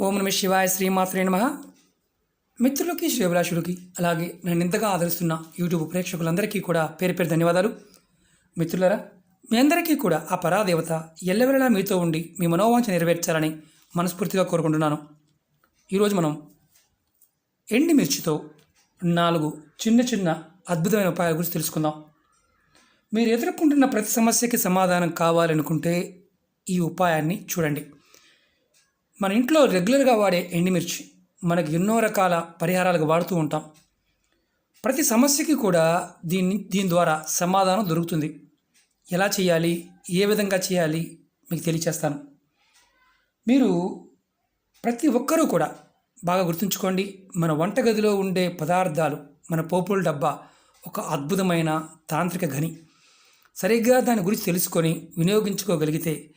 ఓం నమ శివాయ శ్రీమాత్రే నమ. మిత్రులకి శ్రేభిలాషులకి అలాగే నన్ను ఇంతగా ఆదరిస్తున్న యూట్యూబ్ ప్రేక్షకులందరికీ కూడా పేరు పేరు ధన్యవాదాలు. మిత్రులరా మీ అందరికీ కూడా ఆ పరాదేవత ఎల్లవెల్లలా మీతో ఉండి మీ మనోవాంఛ నెరవేర్చాలని మనస్ఫూర్తిగా కోరుకుంటున్నాను. ఈరోజు మనం ఎండి మిర్చితో నాలుగు చిన్న చిన్న అద్భుతమైన ఉపాయాల గురించి తెలుసుకుందాం. మీరు ఎదుర్కొంటున్న ప్రతి సమస్యకి సమాధానం కావాలనుకుంటే ఈ ఉపాయాన్ని చూడండి. మన ఇంట్లో రెగ్యులర్గా వాడే ఎండిమిర్చి మనకు ఎన్నో రకాల పరిహారాలకు వాడుతూ ఉంటాం. ప్రతి సమస్యకి కూడా దీన్ని దీని ద్వారా సమాధానం దొరుకుతుంది. ఎలా చేయాలి? ఏ విధంగా చేయాలి? మీకు తెలియచేస్తాను. మీరు ప్రతి ఒక్కరూ కూడా బాగా గుర్తుంచుకోండి మన వంటగదిలో ఉండే పదార్థాలు మన పోపుల డబ్బా ఒక అద్భుతమైన తాంత్రిక గని సరిగ్గా దాని గురించి తెలుసుకొని వినియోగించుకోగలిగితే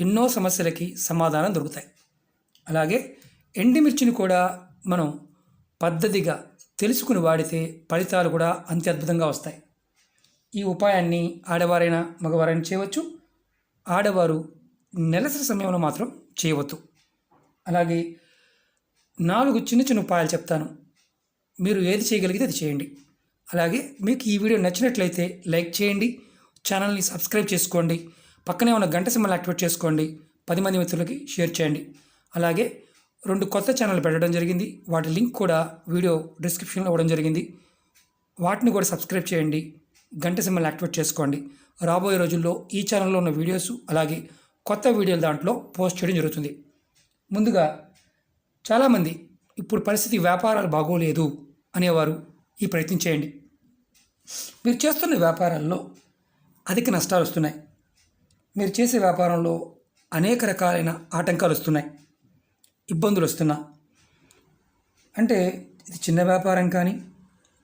ఎన్నో సమస్యలకి సమాధానం దొరుకుతాయి. అలాగే ఎండిమిర్చిని కూడా మనం పద్ధతిగా తెలుసుకుని వాడితే ఫలితాలు కూడా అంతే అద్భుతంగా వస్తాయి. ఈ ఉపాయాన్ని ఆడవారైనా మగవారైనా చేయవచ్చు. ఆడవారు నెలసరి సమయంలో మాత్రం చేయవద్దు. అలాగే నాలుగు చిన్న చిన్న ఉపాయాలు చెప్తాను. మీరు ఏది చేయగలిగితే అది చేయండి. అలాగే మీకు ఈ వీడియో నచ్చినట్లయితే లైక్ చేయండి. ఛానల్ని సబ్స్క్రైబ్ చేసుకోండి. పక్కనే ఉన్న గంట సింబల్ యాక్టివేట్ చేసుకోండి. పది మంది మిత్రులకి షేర్ చేయండి. అలాగే రెండు కొత్త ఛానల్ పెట్టడం జరిగింది. వాటి లింక్ కూడా వీడియో డిస్క్రిప్షన్లో ఇవ్వడం జరిగింది. వాటిని కూడా సబ్స్క్రైబ్ చేయండి. గంట సింబల్ యాక్టివేట్ చేసుకోండి. రాబోయే రోజుల్లో ఈ ఛానల్లో ఉన్న వీడియోస్ అలాగే కొత్త వీడియోలు దాంట్లో పోస్ట్ చేయడం జరుగుతుంది. ముందుగా చాలామంది ఇప్పుడు పరిస్థితి వ్యాపారాలు బాగోలేదు అనేవారు ఈ ప్రయత్నం చేయండి. మీరు చేస్తున్న వ్యాపారాల్లో అధిక నష్టాలు వస్తున్నాయి. మీరు చేసే వ్యాపారంలో అనేక రకాలైన ఆటంకాలు వస్తున్నాయి. ఇబ్బందులు వస్తున్నా అంటే ఇది చిన్న వ్యాపారం కానీ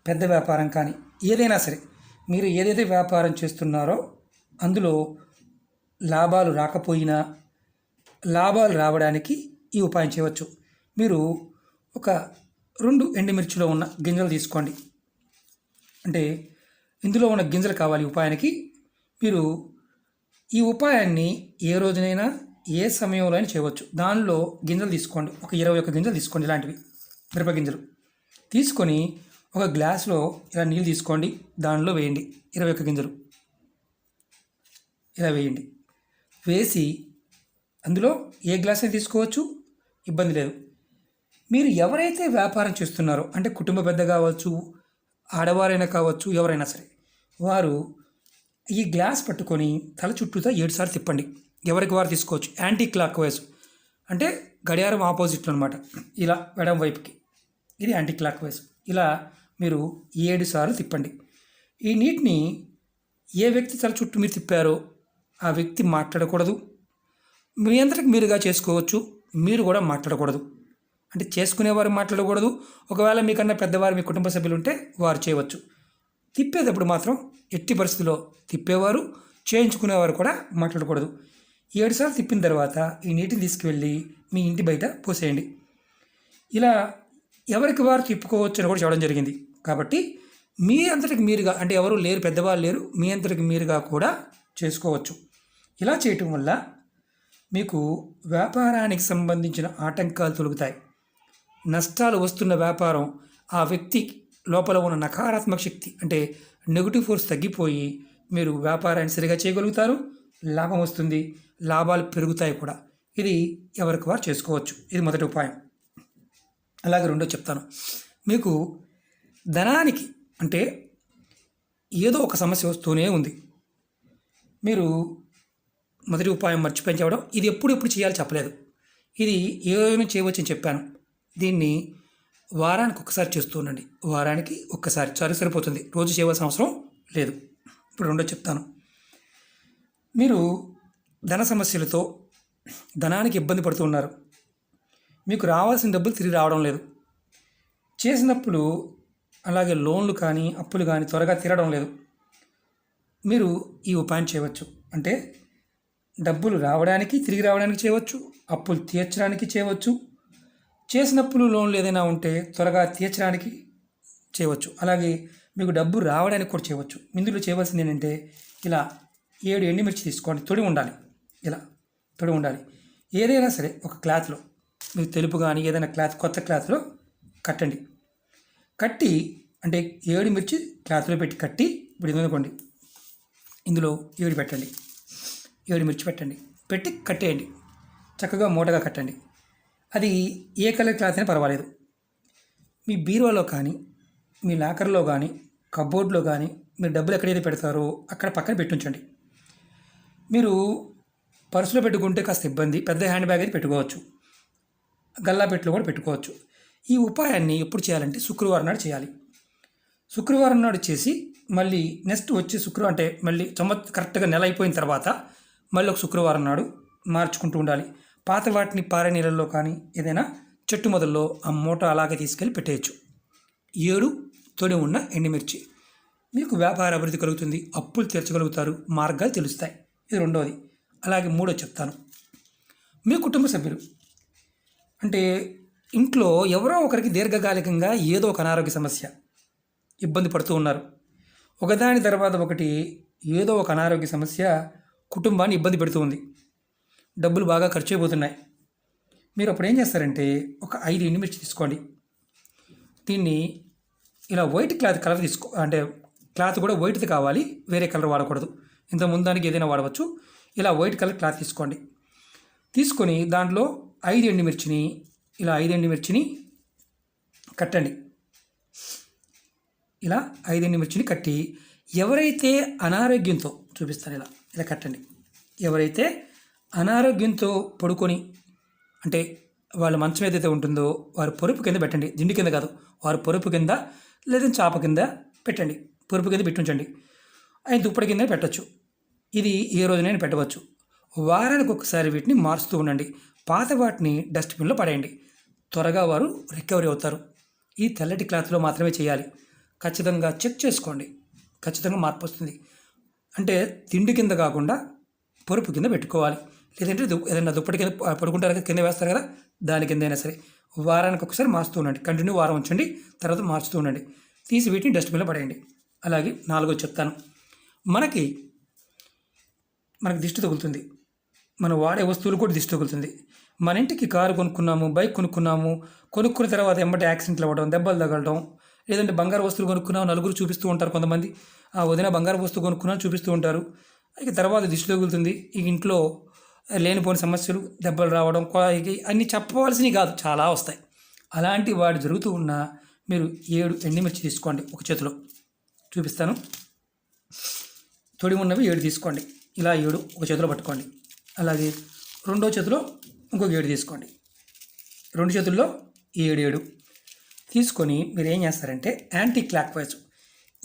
పెద్ద వ్యాపారం కానీ ఏదైనా సరే మీరు ఏదైతే వ్యాపారం చేస్తున్నారో అందులో లాభాలు రాకపోయినా లాభాలు రావడానికి ఈ ఉపాయం చేయవచ్చు. మీరు ఒక రెండు ఎండుమిర్చిలో ఉన్న గింజలు తీసుకోండి. అంటే ఇందులో ఉన్న గింజలు కావాలి ఉపాయానికి. మీరు ఈ ఉపాయాన్ని ఏ రోజునైనా ఏ సమయంలో అయినా చేయవచ్చు. దానిలో గింజలు తీసుకోండి. ఒక ఇరవై ఒక్క గింజలు తీసుకోండి ఇలాంటివి. మిరప గింజలు. తీసుకొని ఒక గ్లాస్లో ఇలా నీళ్ళు తీసుకోండి. దానిలో వేయండి. ఇరవై ఒక్క గింజలు. ఇలా వేయండి. వేసి అందులో ఏ గ్లాస్ అయినా తీసుకోవచ్చు. ఇబ్బంది లేదు. మీరు ఎవరైతే వ్యాపారం చేస్తున్నారో అంటే కుటుంబ పెద్ద కావచ్చు ఆడవారైనా కావచ్చు ఎవరైనా సరే వారు ఈ గ్లాస్ పట్టుకొని తల చుట్టూతో ఏడుసార్లు తిప్పండి. ఎవరికి వారు తీసుకోవచ్చు? Anti clockwise. అంటే గడియారం ఆపోజిట్లో అనమాట ఇలా ఎడం వైపుకి. ఇది యాంటీ క్లాక్ వైజ్. ఇలా మీరు ఏడు సార్లు తిప్పండి. ఈ నీటిని ఏ వ్యక్తి తల చుట్టూ మీరు తిప్పారో ఆ వ్యక్తి మాట్లాడకూడదు. మీ అందరికి మీరుగా చేసుకోవచ్చు. మీరు కూడా మాట్లాడకూడదు. అంటే చేసుకునేవారు మాట్లాడకూడదు. ఒకవేళ మీకన్నా పెద్దవారు మీ కుటుంబ సభ్యులు ఉంటే వారు చేయవచ్చు. తిప్పేటప్పుడు మాత్రం ఎట్టి పరిస్థితిలో తిప్పేవారు చేయించుకునేవారు కూడా మాట్లాడకూడదు. ఏడుసార్లు తిప్పిన తర్వాత ఈ నీటిని తీసుకువెళ్ళి మీ ఇంటి బయట పోసేయండి. ఇలా ఎవరికి వారు తిప్పుకోవచ్చు అని కూడా చెప్పడం జరిగింది. కాబట్టి మీ అంతటికి మీరుగా అంటే ఎవరు లేరు పెద్దవాళ్ళు లేరు మీ అంతటికి మీరుగా కూడా చేసుకోవచ్చు. ఇలా చేయటం వల్ల మీకు వ్యాపారానికి సంబంధించిన ఆటంకాలు తొలుగుతాయి. నష్టాలు వస్తున్న వ్యాపారం ఆ వ్యక్తి లోపల ఉన్న నకారాత్మక శక్తి అంటే నెగిటివ్ ఫోర్స్ తగ్గిపోయి మీరు వ్యాపారాన్ని సరిగా చేయగలుగుతారు. లాభం వస్తుంది లాభాలు పెరుగుతాయి కూడా. ఇది ఎవరికి వారు చేసుకోవచ్చు. ఇది మొదటి ఉపాయం. అలాగే రెండో చెప్తాను. మీకు ధనానికి అంటే ఏదో ఒక సమస్య వస్తూనే ఉంది. మీరు మొదటి ఉపాయం మర్చిపోయి చెప్పడం ఇది ఎప్పుడు ఎప్పుడు చేయాలో చెప్పలేదు. ఇది ఏ చేయవచ్చని చెప్పాను. దీన్ని వారానికి ఒక్కసారి చేస్తూ ఉండండి. వారానికి ఒక్కసారి సరి సరిపోతుంది. రోజు చేయవలసిన అవసరం లేదు. ఇప్పుడు రెండో చెప్తాను. మీరు ధన సమస్యలతో ధనానికి ఇబ్బంది పడుతూ ఉన్నారు. మీకు రావాల్సిన డబ్బులు తిరిగి రావడం లేదు. చేసినప్పుడు అలాగే లోన్లు కానీ అప్పులు కానీ త్వరగా తీరడం లేదు. మీరు ఈ ఉపాయం చేయవచ్చు. అంటే డబ్బులు రావడానికి తిరిగి రావడానికి చేయవచ్చు అప్పులు తీర్చడానికి చేయవచ్చు. చేసినప్పుడు లోన్లు ఏదైనా ఉంటే త్వరగా తీర్చడానికి చేయవచ్చు. అలాగే మీకు డబ్బు రావడానికి కూడా చేయవచ్చు. ఇందులో చేయవలసింది ఏంటంటే ఇలా ఏడు ఎండుమిర్చి తీసుకోండి. తొడి ఉండాలి. ఇలా తొడి ఉండాలి. ఏదైనా సరే ఒక క్లాత్లో మీకు తెలుపు కానీ ఏదైనా క్లాత్ కొత్త క్లాత్లో కట్టండి. కట్టి అంటే ఏడు మిర్చి క్లాత్లో పెట్టి కట్టి ఇప్పుడు ఇది ఇందులో ఏడు పెట్టండి. ఏడు మిర్చి పెట్టండి. పెట్టి కట్టేయండి. చక్కగా మూటగా కట్టండి. అది ఏ కలర్ క్లాత్ అయినా పర్వాలేదు. మీ బీరువాలో కానీ మీ లాకర్లో కానీ కబోర్డ్లో కానీ మీరు డబ్బులు ఎక్కడైతే పెడతారో అక్కడ పక్కన పెట్టి ఉంచండి. మీరు పర్సులో పెట్టుకుంటే కాస్త ఇబ్బంది పెద్ద హ్యాండ్ బ్యాగ్ అయితే పెట్టుకోవచ్చు. గల్లా పెట్టులో కూడా పెట్టుకోవచ్చు. ఈ ఉపాయాన్ని ఎప్పుడు చేయాలంటే శుక్రవారం నాడు చేయాలి. శుక్రవారం నాడు చేసి మళ్ళీ నెక్స్ట్ వచ్చే శుక్రవారం అంటే మళ్ళీ సంవత్ కరెక్ట్గా నెల అయిపోయిన తర్వాత మళ్ళీ ఒక శుక్రవారం నాడు మార్చుకుంటూ ఉండాలి. పాత వాటిని పారే నీళ్ళల్లో కానీ ఏదైనా చెట్టు మొదల్లో ఆ మూట అలాగే తీసుకెళ్ళి పెట్టేయచ్చు. ఏడు తొడి ఉన్న ఎండుమిర్చి. మీకు వ్యాపార అభివృద్ధి కలుగుతుంది అప్పులు తీర్చగలుగుతారు మార్గాలు తెలుస్తాయి. ఇది రెండవది. అలాగే మూడో చెప్తాను. మీ కుటుంబ సభ్యులు అంటే ఇంట్లో ఎవరో ఒకరికి దీర్ఘకాలికంగా ఏదో ఒక అనారోగ్య సమస్య ఇబ్బంది పడుతూ ఉన్నారు. ఒకదాని తర్వాత ఒకటి ఏదో ఒక అనారోగ్య సమస్య కుటుంబాన్ని ఇబ్బంది పెడుతూ ఉంది. డబ్బులు బాగా ఖర్చు అయిపోతున్నాయి. మీరు అప్పుడు ఏం చేస్తారంటే ఒక ఐదు ఎండుమిర్చి తీసుకోండి. దీన్ని ఇలా వైట్ క్లాత్ కలర్ తీసుకో అంటే క్లాత్ కూడా వైట్ది కావాలి వేరే కలర్ వాడకూడదు. ఇంత ముందానికి ఏదైనా వాడవచ్చు. ఇలా వైట్ కలర్ క్లాత్ తీసుకోండి. తీసుకొని దాంట్లో ఐదు ఎండుమిర్చిని ఇలా ఐదు ఎండుమిర్చిని కట్టండి. ఇలా ఐదు ఎండుమిర్చిని కట్టి ఎవరైతే అనారోగ్యంతో చూపిస్తాను ఇలా ఇలా కట్టండి. ఎవరైతే అనారోగ్యంతో పడుకొని అంటే వాళ్ళ మంచం ఏదైతే ఉంటుందో వారి పొరుపు కింద పెట్టండి. దిండి కింద కాదు వారి పొరుపు కింద లేదా చాప కింద పెట్టండి. పొరుపు కింద పెట్టుంచండి ఆయన దుప్పటి కింద పెట్టచ్చు. ఇది ఏ రోజునైనా పెట్టవచ్చు. వారానికి ఒకసారి వీటిని మారుస్తూ ఉండండి. పాత వాటిని డస్ట్బిన్లో పడేయండి. త్వరగా వారు రికవరీ అవుతారు. ఈ తెల్లటి క్లాత్లో మాత్రమే చేయాలి. ఖచ్చితంగా చెక్ చేసుకోండి. ఖచ్చితంగా మార్పు వస్తుంది. అంటే తిండి కింద కాకుండా పొరుపు కింద పెట్టుకోవాలి. లేదంటే దు- ఏదైనా దుప్పటి కింద పడుకుంటారు కదా కింద వేస్తారు కదా దాని కింద అయినా సరే. వారానికి ఒకసారి మార్చుతూ ఉండండి. కంటిన్యూ వారం ఉంచండి. తర్వాత మార్చుతూ ఉండండి. తీసి వీటిని డస్ట్బిన్లో పడేయండి. అలాగే నాలుగో చెప్తాను. మనకి మనకు దిష్టి తగులుతుంది. మనం వాడే వస్తువులు కూడా దిష్టి తగులుతుంది. మన ఇంటికి కారు కొనుక్కున్నాము బైక్ కొనుక్కున్నాము కొనుక్కున్న తర్వాత ఎంబటి యాక్సిడెంట్లు అవ్వడం దెబ్బలు తగలడం లేదంటే బంగారు వస్తువులు కొనుక్కున్నాము నలుగురు చూపిస్తూ ఉంటారు కొంతమంది. ఆ వదిన బంగారు వస్తువు కొనుక్కున్నాను చూపిస్తూ ఉంటారు. ఇక తర్వాత దిష్టి తగులుతుంది. ఇక ఇంట్లో లేనిపోని సమస్యలు దెబ్బలు రావడం అన్నీ చెప్పవలసినవి కాదు చాలా వస్తాయి. అలాంటి వాడు జరుగుతూ ఉన్నా మీరు ఏడు ఎండిమిర్చి తీసుకోండి ఒక చేతిలో. చూపిస్తాను. తొడి ఉన్నవి ఏడు తీసుకోండి. ఇలా ఏడు ఒక చేతిలో పట్టుకోండి. అలాగే రెండో చేతిలో ఇంకొక ఏడు తీసుకోండి. రెండు చేతుల్లో ఏడు ఏడు తీసుకొని మీరు ఏం చేస్తారంటే యాంటీ క్లాక్ వైజ్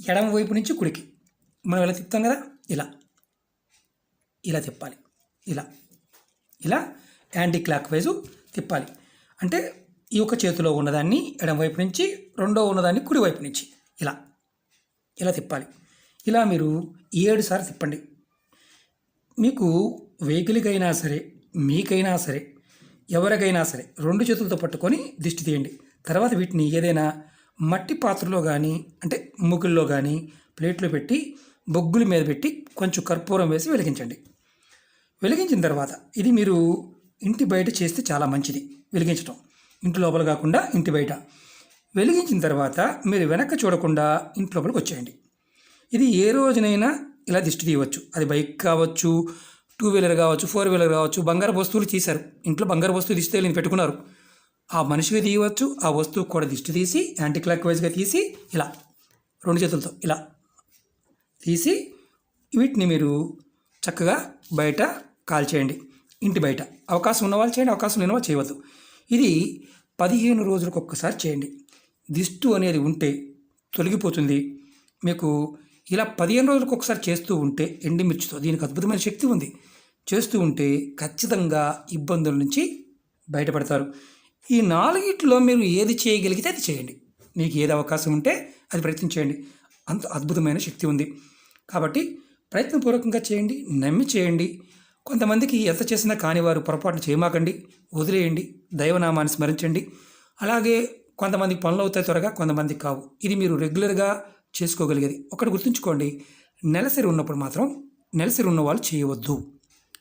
ఎడమ వైపు నుంచి కుడికి. మనం ఇలా తిప్పుతాం కదా? ఇలా. ఇలా తిప్పాలి. ఇలా. ఇలా యాంటీ క్లాక్ వైజు తిప్పాలి. అంటే ఈ ఒక చేతిలో ఉన్నదాన్ని ఎడమ వైపు నుంచి రెండో ఉన్నదాన్ని కుడి వైపు నుంచి. ఇలా. ఇలా తిప్పాలి. ఇలా మీరు ఏడు సార్లు తిప్పండి. మీకు వెహికల్కైనా సరే మీకైనా సరే ఎవరికైనా సరే రెండు చేతులతో పట్టుకొని దిష్టి తీయండి. తర్వాత వీటిని ఏదైనా మట్టి పాత్రలో కానీ అంటే ముగ్గుల్లో కానీ ప్లేట్లో పెట్టి బొగ్గుల మీద పెట్టి కొంచెం కర్పూరం వేసి వెలిగించండి. వెలిగించిన తర్వాత ఇది మీరు ఇంటి బయట చేస్తే చాలా మంచిది వెలిగించడం ఇంటి లోపల కాకుండా ఇంటి బయట. వెలిగించిన తర్వాత మీరు వెనక్కి చూడకుండా ఇంటి లోపలికి వచ్చేయండి. ఇది ఏ రోజునైనా ఇలా దిష్టి తీయవచ్చు. అది బైక్ కావచ్చు టూ వీలర్ కావచ్చు ఫోర్ వీలర్ కావచ్చు బంగారు వస్తువులు తీశారు. ఇంట్లో బంగారు వస్తువు దిష్టి తెలియని పెట్టుకున్నారు. ఆ మనిషికి తీయవచ్చు ఆ వస్తువు కూడా దిష్టి తీసి యాంటీ క్లాక్ వైజ్గా తీసి ఇలా రెండు చేతులతో ఇలా తీసి వీటిని మీరు చక్కగా బయట కాల్ చేయండి ఇంటి బయట. అవకాశం ఉన్నవాళ్ళు చేయండి అవకాశం లేని వాళ్ళు చేయవద్దు. ఇది పదిహేను రోజులకు ఒక్కసారి చేయండి. దిష్టు అనేది ఉంటే తొలగిపోతుంది. మీకు ఇలా పదిహేను రోజులకు ఒకసారి చేస్తూ ఉంటే ఎండిమిర్చితో దీనికి అద్భుతమైన శక్తి ఉంది. చేస్తూ ఉంటే ఖచ్చితంగా ఇబ్బందుల నుంచి బయటపడతారు. ఈ నాలుగిట్లో మీరు ఏది చేయగలిగితే అది చేయండి. మీకు ఏది అవకాశం ఉంటే అది ప్రయత్నించేయండి అంత అద్భుతమైన శక్తి ఉంది. కాబట్టి ప్రయత్నపూర్వకంగా చేయండి నమ్మి చేయండి. కొంతమందికి ఎంత చేసినా కాని వారు పొరపాటు చేయమాకండి వదిలేయండి దైవనామాన్ని స్మరించండి. అలాగే కొంతమందికి పనులు అవుతాయి త్వరగా కొంతమందికి కావు. ఇది మీరు రెగ్యులర్గా చేసుకోగలిగేది. ఒకటి గుర్తుంచుకోండి. నెలసరి ఉన్నప్పుడు మాత్రం నెలసరి ఉన్న వాళ్ళు చేయవద్దు.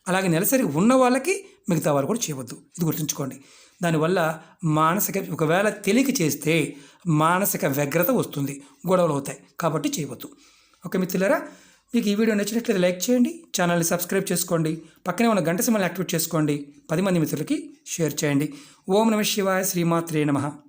అలాగే నెలసరి ఉన్న వాళ్ళకి మిగతా వాళ్ళు కూడా చేయవద్దు. ఇది గుర్తుంచుకోండి. దానివల్ల మానసిక ఒకవేళ తెలియక చేస్తే మానసిక వ్యగ్రత వస్తుంది. గొడవలు అవుతాయి. కాబట్టి చేయవద్దు. ఓకే మిత్రులారా మీకు ఈ వీడియో నచ్చినట్లయితే లైక్ చేయండి. ఛానల్ని సబ్స్క్రైబ్ చేసుకోండి. పక్కనే ఉన్న గంట సింబల్ని యాక్టివేట్ చేసుకోండి. పది మంది మిత్రులకి షేర్ చేయండి. ఓం నమ శివాయ శ్రీమాత్రే నమః.